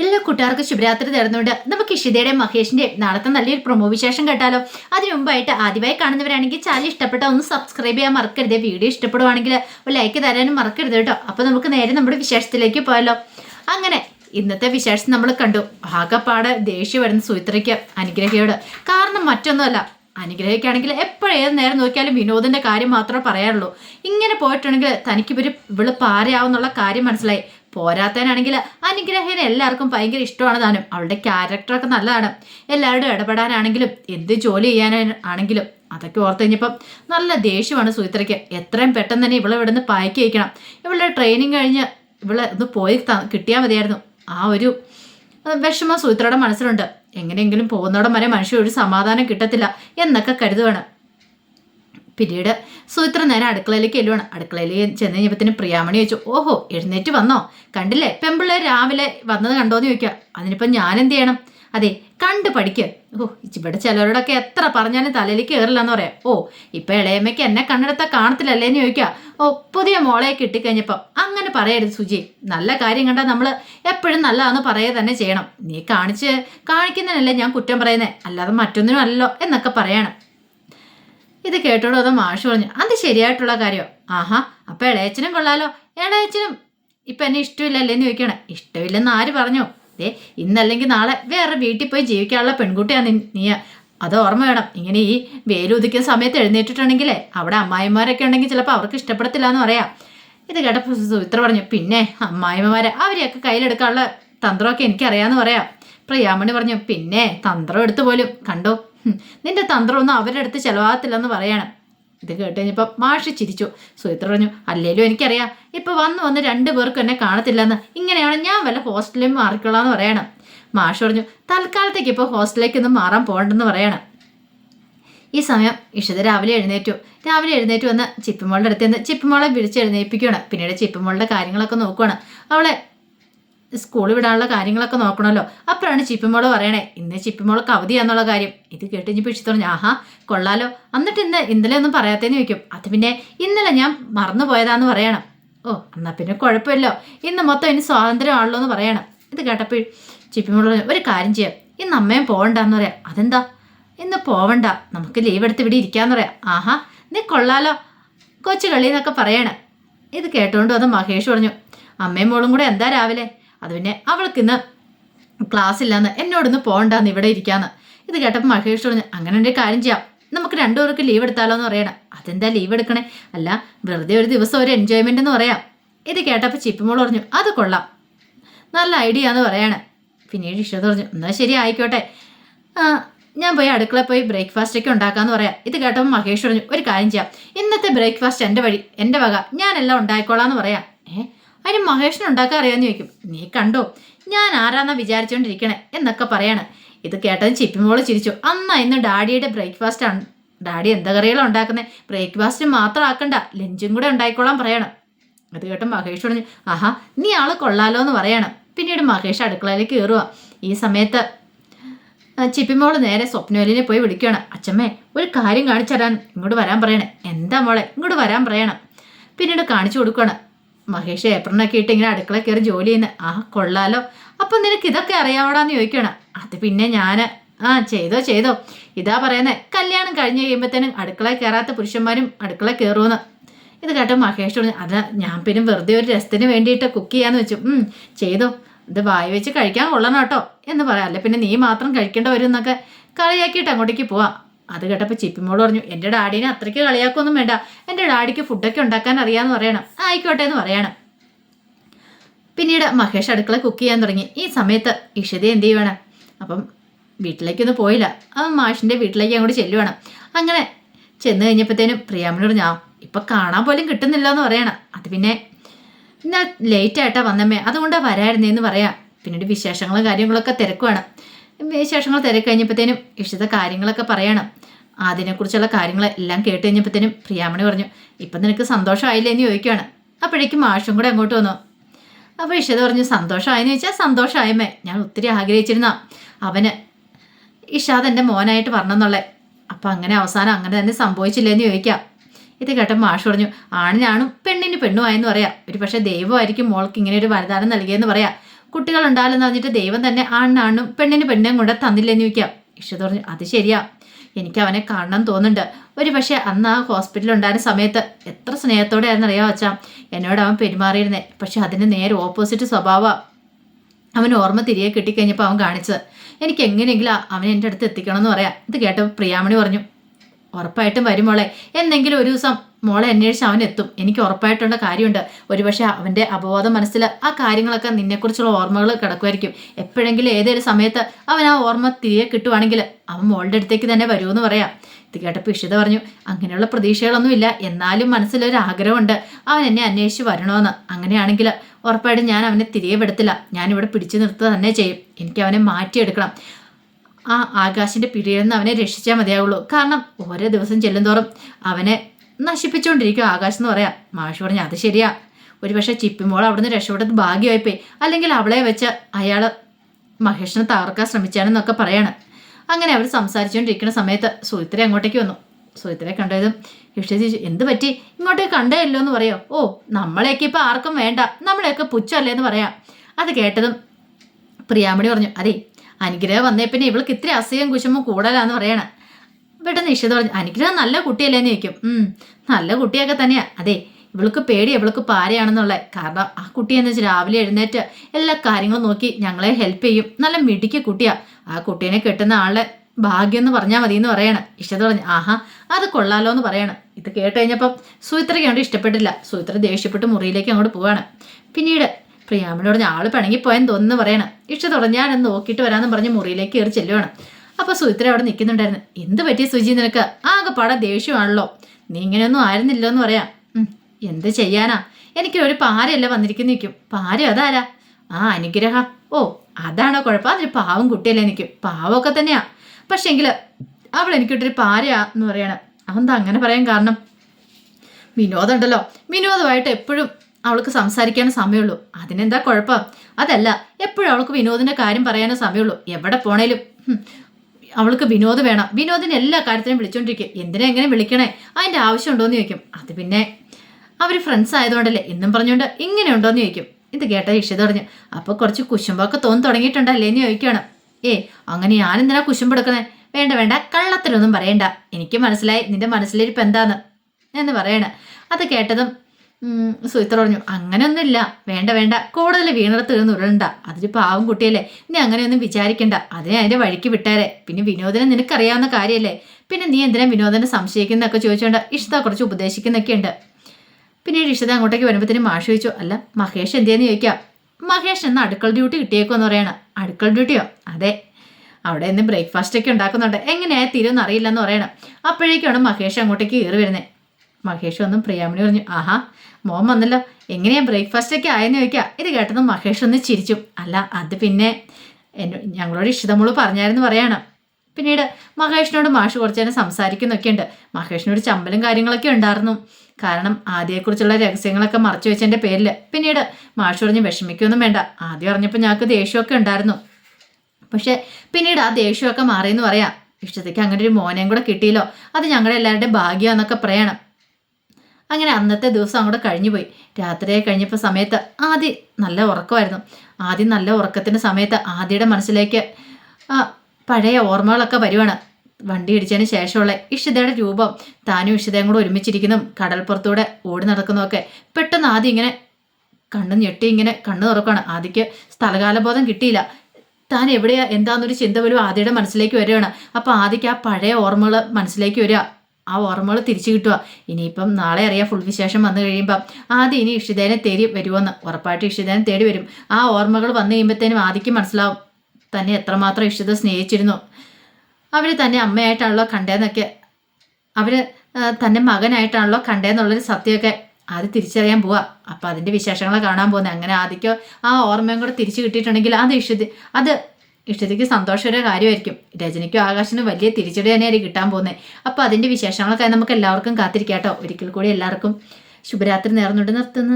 എല്ലാ കൂട്ടുകാർക്കും ശുഭരാത്രി തരുന്നുണ്ട് നമുക്ക് ഇഷിതയുടെ മഹേഷിന്റെ നാളത്തെ നല്ലൊരു പ്രൊമോ വിശേഷം കേട്ടാലോ. അതിനു മുമ്പായിട്ട് ആദ്യമായി കാണുന്നവരാണെങ്കിൽ ചാനൽ ഇഷ്ടപ്പെട്ട ഒന്ന് സബ്സ്ക്രൈബ് ചെയ്യാൻ മറക്കരുത്. വീഡിയോ ഇഷ്ടപ്പെടുവാണെങ്കിൽ ഒരു ലൈക്ക് തരാനും മറക്കരുത് കേട്ടോ. അപ്പോൾ നമുക്ക് നേരെ നമ്മുടെ വിശേഷത്തിലേക്ക് പോയാലോ. അങ്ങനെ ഇന്നത്തെ വിശേഷം നമ്മൾ കണ്ടു. ആകപ്പാട് ദേഷ്യം വരുന്ന സുമിത്രയ്ക്ക് അനുഗ്രഹയോട്. കാരണം മറ്റൊന്നുമല്ല. അനുഗ്രഹിക്കുകയാണെങ്കിൽ എപ്പോഴും ഏത് നേരം നോക്കിയാലും വിനോദിന്റെ കാര്യം മാത്രമേ പറയാറുള്ളൂ. ഇങ്ങനെ പോയിട്ടുണ്ടെങ്കിൽ തനിക്ക് ഇവർ ഇവൾ പാരയാവുന്നുള്ള കാര്യം മനസ്സിലായി. പോരാത്തതിനാണെങ്കിൽ അനുഗ്രഹനെ എല്ലാവർക്കും ഭയങ്കര ഇഷ്ടമാണ് താനും. അവളുടെ ക്യാരക്ടറൊക്കെ നല്ലതാണ്. എല്ലാവരുടെയും ഇടപെടാനാണെങ്കിലും എന്ത് ജോലി ചെയ്യാനാണെങ്കിലും അതൊക്കെ ഓർത്ത് കഴിഞ്ഞപ്പം നല്ല ദേഷ്യമാണ് സുചിത്രയ്ക്ക്. എത്രയും പെട്ടെന്ന് തന്നെ ഇവളെ ഇവിടെ നിന്ന് പായ്ക്ക് വയ്ക്കണം ഇവളുടെ ട്രെയിനിങ് കഴിഞ്ഞ് ഇവളെ ഒന്ന് പോയി കിട്ടിയാൽ മതിയായിരുന്നു. ആ ഒരു വിഷമം സുചിത്രയുടെ മനസ്സിലുണ്ട്. എങ്ങനെയെങ്കിലും പോകുന്നോടം വരെ മനുഷ്യ ഒരു സമാധാനം കിട്ടത്തില്ല എന്നൊക്കെ കരുതുവാണ്. പിന്നീട് സുമിത്ര നേരെ അടുക്കളയിലേക്ക് എല്ലുവാണ് അടുക്കളയിൽ ചെന്ന് കഴിഞ്ഞപ്പത്തിന് പ്രിയാമണി ചോദിച്ചു ഓഹോ എഴുന്നേറ്റ് വന്നോ? കണ്ടില്ലേ? പെമ്പിള്ളേർ രാവിലെ വന്നത് കണ്ടോന്ന് ചോദിക്കുക അതിനിപ്പം ഞാൻ എന്ത് ചെയ്യണം? അതെ കണ്ട് പഠിക്കുക ഓ ഇവിടെ ചിലരോടൊക്കെ എത്ര പറഞ്ഞാലും തലയിലേക്ക് കയറില്ലെന്ന് പറയാം. ഓ ഇപ്പം ഇളയമ്മയ്ക്ക് എന്നെ കണ്ണെടുത്താൽ കാണത്തില്ലല്ലേ എന്ന് ചോദിക്കുക ഓ പുതിയ മോളെ കിട്ടിക്കഴിഞ്ഞപ്പം. അങ്ങനെ പറയരുത് സുജി നല്ല കാര്യം കണ്ടാൽ നമ്മൾ എപ്പോഴും നല്ലതാണെന്ന് പറയുക തന്നെ ചെയ്യണം. നീ കാണിച്ച് കാണിക്കുന്നതിനല്ലേ ഞാൻ കുറ്റം പറയുന്നത് അല്ലാതെ മറ്റൊന്നിനും അല്ലല്ലോ എന്നൊക്കെ പറയണം. ഇത് കേട്ടോടോ അത് മാഷ് പറഞ്ഞു അത് ശരിയായിട്ടുള്ള കാര്യം. ആഹാ അപ്പൊ ഇളയച്ചനും കൊള്ളാലോ. ഇളയച്ചനും ഇപ്പൊ എന്നെ ഇഷ്ടമില്ലല്ലേ? എന്ന് ചോദിക്കണം ഇഷ്ടമില്ലെന്ന് ആര് പറഞ്ഞു? ദേ ഇന്നല്ലെങ്കിൽ നാളെ വേറെ വീട്ടിൽ പോയി ജീവിക്കാനുള്ള പെൺകുട്ടിയാണ് നീ അത് ഓർമ്മ വേണം. ഇങ്ങനെ ഈ വേലുദിക്കുന്ന സമയത്ത് എഴുന്നേറ്റിട്ടുണ്ടെങ്കിലേ അവിടെ അമ്മായിമാരൊക്കെ ഉണ്ടെങ്കിൽ ചിലപ്പോൾ അവർക്ക് ഇഷ്ടപ്പെടത്തില്ല എന്ന് പറയാം. ഇത് കേട്ടപ്പോൾ സുമിത്ര പറഞ്ഞു. പിന്നെ അമ്മായിമ്മമാരെ അവരെയൊക്കെ കയ്യിലെടുക്കാനുള്ള തന്ത്രമൊക്കെ എനിക്കറിയാമെന്ന് പറയാം. പ്രിയാമണി പറഞ്ഞു പിന്നെ തന്ത്രം എടുത്തു പോലും കണ്ടോ? നിന്റെ തന്ത്രമൊന്നും അവരുടെ അടുത്ത് ചിലവാകത്തില്ലെന്ന് പറയണം. ഇത് കേട്ട് കഴിഞ്ഞപ്പോൾ മാഷി ചിരിച്ചു. സുഹിത്ര പറഞ്ഞു അല്ലേലും എനിക്കറിയാം. ഇപ്പോൾ വന്ന് വന്ന് രണ്ടു പേർക്കും എന്നെ കാണത്തില്ലെന്ന്. ഇങ്ങനെയാണ് ഞാൻ വല്ല ഹോസ്റ്റലിൽ മാറിക്കൊള്ളാന്ന് പറയണം. മാഷ് പറഞ്ഞു തൽക്കാലത്തേക്ക് ഇപ്പോൾ ഹോസ്റ്റലിലേക്കൊന്നും മാറാൻ പോകണ്ടെന്ന് പറയണം. ഈ സമയം ഇഷിത രാവിലെ എഴുന്നേറ്റു. രാവിലെ എഴുന്നേറ്റ് വന്ന് ചിപ്പിമോളുടെ അടുത്ത് നിന്ന് ചിപ്പിമോളെ വിളിച്ച് എഴുന്നേൽപ്പിക്കുകയാണ്. പിന്നീട് ചിപ്പിമോളുടെ കാര്യങ്ങളൊക്കെ നോക്കുകയാണ് അവളെ സ്കൂളിൽ വിടാനുള്ള കാര്യങ്ങളൊക്കെ നോക്കണമല്ലോ. അപ്പോഴാണ് ചിപ്പിമോൾ പറയണേ ഇന്ന് ചിപ്പിമോൾക്ക് അവധിയാന്നുള്ള കാര്യം. ഇത് കേട്ട് ഇനി പിടിച്ചു തുടങ്ങി ആഹാ കൊള്ളാലോ. എന്നിട്ട് ഇന്ന് ഇന്നലെ ഒന്നും പറയാത്തേന്ന് ചോദിക്കും. അത് പിന്നെ ഇന്നലെ ഞാൻ മറന്നു പോയതാന്ന് പറയണം. ഓ എന്നാ പിന്നെ കുഴപ്പമില്ലോ ഇന്ന് മൊത്തം ഇനി സ്വാതന്ത്ര്യമാണല്ലോ എന്ന് പറയണം. ഇത് കേട്ടപ്പോൾ ചിപ്പിമോൾ ഒരു കാര്യം ചെയ്യാം. ഇന്ന് അമ്മയും പോകണ്ടെന്ന് പറയാം. അതെന്താ? ഇന്ന് പോവണ്ട. നമുക്ക് ലീവ് എടുത്ത് ഇവിടെ ഇരിക്കാന്ന് പറയാം. ആഹാ നീ കൊള്ളാലോ. കൊച്ചു കളി എന്നൊക്കെ പറയണം. ഇത് കേട്ടുകൊണ്ട് വന്ന് മഹേഷ് പറഞ്ഞു അമ്മയും മോളും കൂടെ എന്താ രാവിലെ? അത് പിന്നെ അവൾക്കിന്ന് ക്ലാസ് ഇല്ലാന്ന് എന്നോടൊന്ന് പോകണ്ടെന്ന് ഇവിടെ ഇരിക്കാന്ന്. ഇത് കേട്ടപ്പോൾ മഹേഷ് പറഞ്ഞു അങ്ങനെ ഒരു കാര്യം ചെയ്യാം. നമുക്ക് രണ്ടുപേർക്ക് ലീവ് എടുത്താലോ എന്ന് പറയണം. അതെന്താ ലീവ് എടുക്കണേ? അല്ല വെറുതെ ഒരു ദിവസം ഒരു എൻജോയ്മെന്റ് എന്ന് പറയാം. ഇത് കേട്ടപ്പോൾ ചിപ്പിമോൾ പറഞ്ഞു അത് കൊള്ളാം. നല്ല ഐഡിയ എന്ന് പറയാണ്. പിന്നീട് ഇഷ്ടം പറഞ്ഞു എന്നാൽ ശരി ആയിക്കോട്ടെ. ഞാൻ പോയി അടുക്കള പോയി ബ്രേക്ക്ഫാസ്റ്റ് ഒക്കെ ഉണ്ടാക്കാന്ന് പറയാം. ഇത് കേട്ടപ്പോൾ മഹേഷ് പറഞ്ഞു ഒരു കാര്യം ചെയ്യാം. ഇന്നത്തെ ബ്രേക്ക്ഫാസ്റ്റ് എന്റെ വഴി എന്റെ വക. ഞാനെല്ലാം ഉണ്ടായിക്കോളാം എന്ന് പറയാം. ഏഹ് അതിന് മഹേഷിന് ഉണ്ടാക്കാൻ അറിയാമെന്ന് ചോദിക്കും. നീ കണ്ടോ? ഞാൻ ആരാന്നാ വിചാരിച്ചുകൊണ്ടിരിക്കണേ എന്നൊക്കെ പറയാണ്. ഇത് കേട്ടത് ചിപ്പിമോൾ ചിരിച്ചു. അന്നാ ഇന്ന് ഡാഡിയുടെ ബ്രേക്ക്ഫാസ്റ്റ് ആണ്. ഡാഡി എന്താ കറികളാണ് ഉണ്ടാക്കുന്നത് ബ്രേക്ക്ഫാസ്റ്റ് മാത്രം ആക്കണ്ട. ലഞ്ചും കൂടെ ഉണ്ടായിക്കോളാൻ പറയണം. അത് കേട്ട് മഹേഷ് പറഞ്ഞു ആഹാ നീ ആൾ കൊള്ളാലോ എന്ന് പറയണം. പിന്നീട് മഹേഷ് അടുക്കളയിലേക്ക് കയറുക ഈ സമയത്ത് ചിപ്പിമോൾ നേരെ സ്വപ്നവലിനെ പോയി വിളിക്കുകയാണ് അച്ഛമ്മേ ഒരു കാര്യം കാണിച്ചു തരാൻ ഇങ്ങോട്ട് വരാൻ പറയണേ. എന്താ മോളെ? ഇങ്ങോട്ട് വരാൻ പറയണം. പിന്നീട് കാണിച്ചു കൊടുക്കുകയാണ് മഹേഷ് ഏപ്രണൊക്കെ ഇട്ട് ഇങ്ങനെ അടുക്കള കയറി ജോലി ചെയ്യുന്ന. ആ കൊള്ളാലോ. അപ്പൊ നിനക്ക് ഇതൊക്കെ അറിയാവടാന്ന് ചോദിക്കണം. അത് പിന്നെ ഞാൻ ആ ചെയ്തോ ചെയ്തോ. ഇതാ പറയുന്നത് കല്യാണം കഴിഞ്ഞ് കഴിയുമ്പോഴത്തേനും അടുക്കള കയറാത്ത പുരുഷന്മാരും അടുക്കള കയറുമെന്ന് ഇത് കേട്ടോ മഹേഷ് പറഞ്ഞു അതാ ഞാൻ പിന്നെ വെറുതെ ഒരു രസത്തിന് വേണ്ടിയിട്ട് കുക്ക് ചെയ്യാന്ന് വെച്ചു. ചെയ്തോ. ഇത് വായി വെച്ച് കഴിക്കാൻ കൊള്ളണം കേട്ടോ. എന്ന് പറയാം. അല്ല പിന്നെ നീ മാത്രം കഴിക്കേണ്ട വരും എന്നൊക്കെ കളിയാക്കിയിട്ട് അങ്ങോട്ടേക്ക് പോവാം. അത് കേട്ടപ്പോൾ ചിപ്പിമോൾ പറഞ്ഞു എന്റെ ഡാഡിനെ അത്രയ്ക്ക് കളിയാക്കൊന്നും വേണ്ട. എന്റെ ഡാഡിക്ക് ഫുഡൊക്കെ ഉണ്ടാക്കാൻ അറിയാമെന്ന് പറയണം. ആയിക്കോട്ടെ എന്ന് പറയണം. പിന്നീട് മഹേഷ് അടുക്കള കുക്ക് ചെയ്യാൻ തുടങ്ങി. ഈ സമയത്ത് ഇഷതി എന്ത് ചെയ്യുവാണ്? അപ്പം വീട്ടിലേക്കൊന്നും പോയില്ല. അവൻ മാഷിന്റെ വീട്ടിലേക്ക് അങ്ങോട്ട് ചെല്ലുവാണ്. അങ്ങനെ ചെന്ന് കഴിഞ്ഞപ്പോഴത്തേനും പ്രിയാമണി പറഞ്ഞു ഇപ്പം കാണാൻ പോലും കിട്ടുന്നില്ല എന്ന് പറയണം. അത് പിന്നെ ഇന്ന ആയിട്ടാ വന്നമ്മേ. അതുകൊണ്ടാണ് വരായിരുന്നേന്ന് പറയാം. പിന്നീട് വിശേഷങ്ങളും കാര്യങ്ങളൊക്കെ തിരക്കുവാണ്. വിശേഷങ്ങൾ തിരക്കഴിഞ്ഞപ്പോഴത്തേനും ഇഷ്ടത്തെ കാര്യങ്ങളൊക്കെ പറയണം. അതിനെക്കുറിച്ചുള്ള കാര്യങ്ങളെല്ലാം കേട്ട് കഴിഞ്ഞപ്പോഴത്തേനും പ്രിയാമണി പറഞ്ഞു ഇപ്പം നിനക്ക് സന്തോഷമായില്ലേ? എന്ന് ചോദിക്കുകയാണ്. അപ്പോഴേക്കും മാഷും കൂടെ അങ്ങോട്ട് വന്നു. അപ്പോൾ ഇഷിത പറഞ്ഞു സന്തോഷമായെന്ന് ചോദിച്ചാൽ സന്തോഷമായമേ ഞാൻ ഒത്തിരി ആഗ്രഹിച്ചിരുന്ന. അവന് ഇഷാദ് എന്റെ മോനായിട്ട് വരണമെന്നുള്ളേ. അപ്പം അങ്ങനെ അവസാനം അങ്ങനെ തന്നെ സംഭവിച്ചില്ലേന്ന് ചോദിക്കാം. ഇത് കേട്ട മാഷ് പറഞ്ഞു ആണിനാണും പെണ്ണിന് പെണ്ണുമായെന്ന് പറയാം. ഒരു പക്ഷേ ദൈവമായിരിക്കും മോൾക്ക് ഇങ്ങനെ ഒരു വരദാനം നൽകിയെന്ന് പറയാം. കുട്ടികൾ ഉണ്ടാവില്ലെന്ന് പറഞ്ഞിട്ട് ദൈവം തന്നെ ആണ്ണാണും പെണ്ണിന് പെണ്ണും കൂടെ തന്നില്ലെന്ന് ചോദിക്കാം. ഇഷ്ടം പറഞ്ഞു അത് ശരിയാ. എനിക്ക് അവനെ കാണണം തോന്നുന്നുണ്ട്. ഒരു പക്ഷേ അന്ന് ആ ഹോസ്പിറ്റലിൽ ഉണ്ടായിരുന്ന സമയത്ത് എത്ര സ്നേഹത്തോടെ ആയിരുന്നു വച്ചാ എന്നോട് അവൻ പെരുമാറിയിരുന്നേ. പക്ഷെ അതിന് നേരെ ഓപ്പോസിറ്റ് സ്വഭാവമാണ് അവൻ ഓർമ്മ തിരികെ കിട്ടിക്കഴിഞ്ഞപ്പോൾ അവൻ കാണിച്ചത് എനിക്ക് എങ്ങനെയെങ്കിലും അവനെ എന്റെ അടുത്ത് എത്തിക്കണം എന്ന് പറയാം. ഇത് കേട്ടപ്പോൾ പ്രിയാമണി പറഞ്ഞു ഉറപ്പായിട്ടും വരും മോളെ. എന്തെങ്കിലും ഒരു ദിവസം മോളെ അന്വേഷിച്ച് അവൻ എത്തും. എനിക്ക് ഉറപ്പായിട്ടുള്ള കാര്യമുണ്ട്. ഒരുപക്ഷെ അവന്റെ അപവാദ മനസ്സിൽ ആ കാര്യങ്ങളൊക്കെ നിന്നെക്കുറിച്ചുള്ള ഓർമ്മകൾ കിടക്കുമായിരിക്കും. എപ്പോഴെങ്കിലും ഏതൊരു സമയത്ത് അവൻ ആ ഓർമ്മ തിരികെ കിട്ടുവാണെങ്കിൽ അവൻ മോളുടെ അടുത്തേക്ക് തന്നെ വരുമെന്ന് പറയാം. ഇത് കേട്ടപ്പോൾ ഇഷിത പറഞ്ഞു അങ്ങനെയുള്ള പ്രതീക്ഷകളൊന്നുമില്ല. എന്നാലും മനസ്സിലൊരു ആഗ്രഹമുണ്ട്. അവൻ എന്നെ അന്വേഷിച്ച് വരണമെന്ന്. അങ്ങനെയാണെങ്കിൽ ഉറപ്പായിട്ടും ഞാൻ അവനെ തിരികെ വിടത്തില്ല. ഞാനിവിടെ പിടിച്ചു നിർത്തുക തന്നെ ചെയ്യും. എനിക്ക് അവനെ മാറ്റിയെടുക്കണം. ആ ആകാശിന്റെ പിടിയിൽ നിന്ന് അവനെ രക്ഷിച്ചാൽ മതിയാവുള്ളൂ. കാരണം ഓരോ ദിവസം ചെല്ലുന്തോറും അവനെ നശിപ്പിച്ചുകൊണ്ടിരിക്കും ആകാശ് എന്ന് പറയാം. മാഷ് പറഞ്ഞു അത് ശരിയാ. ഒരുപക്ഷെ ചിപ്പിമോൾ അവിടുന്ന് രക്ഷപ്പെട്ടത് ഭാഗ്യമായിപ്പോയി. അല്ലെങ്കിൽ അവളെ വെച്ച് അയാൾ മഹേഷിനെ തകർക്കാൻ ശ്രമിച്ചാണെന്നൊക്കെ പറയാണ്. അങ്ങനെ അവർ സംസാരിച്ചുകൊണ്ടിരിക്കുന്ന സമയത്ത് സുഹിത്ര അങ്ങോട്ടേക്ക് വന്നു. സുഹിത്രയെ കണ്ടതും ഇഷ്ടതി എന്ത് പറ്റി? ഇങ്ങോട്ടേക്ക് കണ്ടേയല്ലോ എന്ന് പറയോ? ഓ നമ്മളെയൊക്കെ ഇപ്പം ആർക്കും വേണ്ട. നമ്മളെയൊക്കെ പുച്ഛമല്ലേ എന്ന് പറയാം. അത് കേട്ടതും പ്രിയാമണി പറഞ്ഞു അതെ അനുഗ്രഹം വന്നേ പിന്നെ ഇവൾക്ക് ഇത്ര അസുഖം കുശുമ്പം കൂടുതലാന്ന് പറയണ. പെട്ടെന്ന് നിഷിത പറഞ്ഞു. അനുഗ്രഹം നല്ല കുട്ടിയല്ലേന്ന് ചോദിക്കും. നല്ല കുട്ടിയൊക്കെ തന്നെയാ. അതെ ഇവൾക്ക് പേടി ഇവൾക്ക് പാരയാണെന്നുള്ളത് കാരണം ആ കുട്ടി എന്ന് വെച്ചാൽ രാവിലെ എഴുന്നേറ്റ് എല്ലാ കാര്യങ്ങളും നോക്കി ഞങ്ങളെ ഹെൽപ്പ് ചെയ്യും. നല്ല മിടിക്ക് കുട്ടിയാ. ആ കുട്ടീനെ കെട്ടുന്ന ആളുടെ ഭാഗ്യം എന്ന് പറഞ്ഞാൽ മതി എന്ന് പറയണം. ഇഷ്ടത പറഞ്ഞു ആഹാ അത് കൊള്ളാലോ എന്ന് പറയണം. ഇത് കേട്ട് കഴിഞ്ഞപ്പം സുമിത്രയ്ക്ക് അങ്ങോട്ട് ഇഷ്ടപ്പെട്ടില്ല. സുയിത്ര ദേഷ്യപ്പെട്ട് മുറിയിലേക്ക് അങ്ങോട്ട് പോവാണ്. പിന്നീട് പ്രിയാമിനോട് ഞാൻ ആൾ പിണങ്ങിപ്പോയെന്ന് തോന്നുന്നു പറയണം. ഇഷ്ടത പറഞ്ഞു ഞാനൊന്ന് നോക്കിയിട്ട് വരാമെന്ന് പറഞ്ഞ് മുറിയിലേക്ക് കയറി ചെല്ലുവാണ്. അപ്പൊ സുചിത്ര അവിടെ നിൽക്കുന്നുണ്ടായിരുന്നു. എന്ത് പറ്റിയ സുചി നിനക്ക്? ആകെ പട ദേഷ്യമാണല്ലോ. നീ ഇങ്ങനെയൊന്നും ആയിരുന്നില്ലോ എന്ന് പറയാം എന്ത് ചെയ്യാനാ? എനിക്ക് ഒരു പാരയല്ല വന്നിരിക്കുന്ന നിൽക്കും പാര അതാരാ? ആ അനുഗ്രഹ. ഓ അതാണോ കുഴപ്പം? അതൊരു പാവം കുട്ടിയല്ലേ എനിക്ക്. പാവമൊക്കെ തന്നെയാ. പക്ഷെങ്കിൽ അവൾ എനിക്കിട്ടൊരു പാരയാ എന്ന് പറയണം. അതെന്താ അങ്ങനെ പറയാൻ കാരണം? വിനോദം ഉണ്ടല്ലോ വിനോദമായിട്ട് എപ്പോഴും അവൾക്ക് സംസാരിക്കാനും സമയമുള്ളൂ. അതിനെന്താ കുഴപ്പം? അതല്ല എപ്പോഴും അവൾക്ക് വിനോദിന്റെ കാര്യം പറയാനേ സമയമുള്ളൂ. എവിടെ പോണേലും. അവൾക്ക് വിനോദ് വേണം. വിനോദിനെ എല്ലാ കാര്യത്തിനും വിളിച്ചോണ്ടിരിക്കും. എന്തിനാ എങ്ങനെ വിളിക്കണേ? ആവശ്യം ഉണ്ടോന്ന് ചോദിക്കും. അത് പിന്നെ അവർ ഫ്രണ്ട്സ് ആയതുകൊണ്ടല്ലേ എന്നും പറഞ്ഞുകൊണ്ട് ഇങ്ങനെ ഉണ്ടോന്ന് ചോദിക്കും. ഇത് കേട്ട ഇഷിത പറഞ്ഞു അപ്പോൾ കുറച്ച് കുശുമ്പൊക്കെ തോന്നി തുടങ്ങിയിട്ടുണ്ടല്ലേ? എന്ന് ചോദിക്കുകയാണ്. ഏ അങ്ങനെ ഞാൻ എന്തിനാ കുശുമ്പെടുക്കുന്നത് വേണ്ട വേണ്ട കള്ളത്തിലൊന്നും പറയണ്ട. എനിക്ക് മനസ്സിലായി. നിന്റെ മനസ്സിലിരിപ്പ് എന്താന്ന്? എന്ന് പറയണ. അത് കേട്ടതും സുഹിത്ര പറഞ്ഞു അങ്ങനെയൊന്നുമില്ല. വേണ്ട വേണ്ട. കൂടുതൽ വീണിടത്ത് ഇരുന്ന് ഉരുണ്ട അതൊരു പാവം കുട്ടിയല്ലേ. നീ അങ്ങനെയൊന്നും വിചാരിക്കണ്ട. അതിനെ അതിന്റെ വഴിക്ക് വിട്ടാരെ. പിന്നെ വിനോദനെ നിനക്കറിയാവുന്ന കാര്യമല്ലേ പിന്നെ നീ എന്തിനാ വിനോദനെ സംശയിക്കുന്നൊക്കെ ചോദിച്ചുകൊണ്ട് ഇഷ്ട കുറച്ച് ഉപദേശിക്കുന്നൊക്കെ ഉണ്ട് പിന്നെ ഇഷ്ടത അങ്ങോട്ടേക്ക് വരുമ്പോഴത്തേനും മാഷ് ചോദിച്ചു അല്ല മഹേഷ് എന്തേന്ന് ചോദിക്കാം? മഹേഷ് എന്ന് അടുക്കള ഡ്യൂട്ടി കിട്ടിയേക്കുമെന്ന് പറയണം. അടുക്കള ഡ്യൂട്ടിയോ? അതെ. അവിടെ നിന്ന് ബ്രേക്ക്ഫാസ്റ്റ് ഒക്കെ ഉണ്ടാക്കുന്നുണ്ട്. എങ്ങനെയാ തീരുമെന്ന് അറിയില്ലെന്ന് പറയണം. അപ്പോഴേക്കാണ് മഹേഷ് അങ്ങോട്ടേക്ക് കയറി വരുന്നത് മഹേഷ് ഒന്നും പ്രിയാമണി പറഞ്ഞു ആഹാ മോൻ വന്നല്ലോ. എങ്ങനെയാ ബ്രേക്ക്ഫാസ്റ്റൊക്കെ ആയെന്ന് ചോദിക്കുക ഇത് കേട്ടതും മഹേഷ് ഒന്ന് ചിരിച്ചു. അല്ല അത് പിന്നെ ഞങ്ങളോട് ഇഷ്ടതമോൾ പറഞ്ഞായിരുന്നു പറയണം. പിന്നീട് മഹേഷിനോട് മാഷ് കുറച്ച് നേരം സംസാരിക്കുന്നൊക്കെ ഉണ്ട്. മഹേഷിനോട് ചമ്പലും കാര്യങ്ങളൊക്കെ ഉണ്ടായിരുന്നു. കാരണം ആദ്യയെക്കുറിച്ചുള്ള രഹസ്യങ്ങളൊക്കെ മറച്ചു വെച്ചതിന്റെ പേരിൽ. പിന്നീട് മാഷ് പറഞ്ഞ് വിഷമിക്കൊന്നും വേണ്ട. ആദ്യം അറിഞ്ഞപ്പോൾ ഞങ്ങൾക്ക് ദേഷ്യമൊക്കെ ഉണ്ടായിരുന്നു. പക്ഷേ പിന്നീട് ആ ദേഷ്യമൊക്കെ മാറിയെന്ന് പറയാം. ഇഷ്ടത്തേക്ക് അങ്ങനെ ഒരു മോനെയും കൂടെ കിട്ടിയല്ലോ. അത് ഞങ്ങളുടെ എല്ലാവരുടെയും ഭാഗ്യമാണെന്നൊക്കെ പറയണം. അങ്ങനെ അന്നത്തെ ദിവസം അങ്ങോട്ട് കഴിഞ്ഞുപോയി. രാത്രിയായി കഴിഞ്ഞപ്പോൾ സമയത്ത് ആദ്യം നല്ല ഉറക്കമായിരുന്നു. ആദ്യം നല്ല ഉറക്കത്തിന്റെ സമയത്ത് ആദ്യയുടെ മനസ്സിലേക്ക് പഴയ ഓർമ്മകളൊക്കെ വരുവാണ്. വണ്ടി ഇടിച്ചതിന് ശേഷമുള്ള ഇഷിതയുടെ രൂപം താനും ഇഷിതയും കൂടെ ഒരുമിച്ചിരിക്കുന്നതും കടൽപ്പുറത്തൂടെ ഓടി നടക്കുന്നതൊക്കെ പെട്ടെന്ന് ആദ്യം ഇങ്ങനെ കണ്ണ് ഞെട്ടി ഇങ്ങനെ കണ്ണു തുറക്കുകയാണ് ആദ്യക്ക് സ്ഥലകാലബോധം കിട്ടിയില്ല. താൻ എവിടെയാ? എന്താന്നൊരു ചിന്ത പോലും ആദ്യയുടെ മനസ്സിലേക്ക് വരികയാണ്. അപ്പോൾ ആദ്യക്ക് ആ പഴയ ഓർമ്മകൾ മനസ്സിലേക്ക് വരിക. ആ ഓർമ്മകൾ തിരിച്ചു കിട്ടുക. ഇനിയിപ്പം നാളെ അറിയാം ഫുൾ വിശേഷം വന്നു കഴിയുമ്പം ആദ്യം ഇനി ഇഷിതേനെ തേടി വരുമെന്ന് ഉറപ്പായിട്ട് ഇഷിതേനെ തേടി വരും. ആ ഓർമ്മകൾ വന്നു കഴിയുമ്പോഴത്തേനും ആദ്യക്ക് മനസ്സിലാവും. തന്നെ എത്രമാത്രം ഇഷിത സ്നേഹിച്ചിരുന്നു. അവർ തന്നെ അമ്മയായിട്ടാണല്ലോ കണ്ടതെന്നൊക്കെ അവർ തന്നെ മകനായിട്ടാണല്ലോ കണ്ടതെന്നുള്ളൊരു സത്യമൊക്കെ അത് തിരിച്ചറിയാൻ പോവാ. അപ്പം അതിന്റെ വിശേഷങ്ങളെ കാണാൻ പോകുന്നത് അങ്ങനെ ആദ്യം ആ ഓർമ്മയും കൂടെ തിരിച്ചു കിട്ടിയിട്ടുണ്ടെങ്കിൽ അത് ഇഷ്ടത്തി അത് ഇഷ്ടത്തിക്ക് സന്തോഷകര കാര്യമായിരിക്കും. രജനിക്കും ആകാശിനും വലിയ തിരിച്ചടി തന്നെയായിരിക്കും കിട്ടാൻ പോകുന്നത്. അപ്പോൾ അതിന്റെ വിശേഷങ്ങളൊക്കെ നമുക്ക് എല്ലാവർക്കും കാത്തിരിക്കാം കേട്ടോ ഒരിക്കൽ കൂടി എല്ലാവർക്കും ശുഭരാത്രി നേർന്നുകൊണ്ട് നിർത്തുന്ന.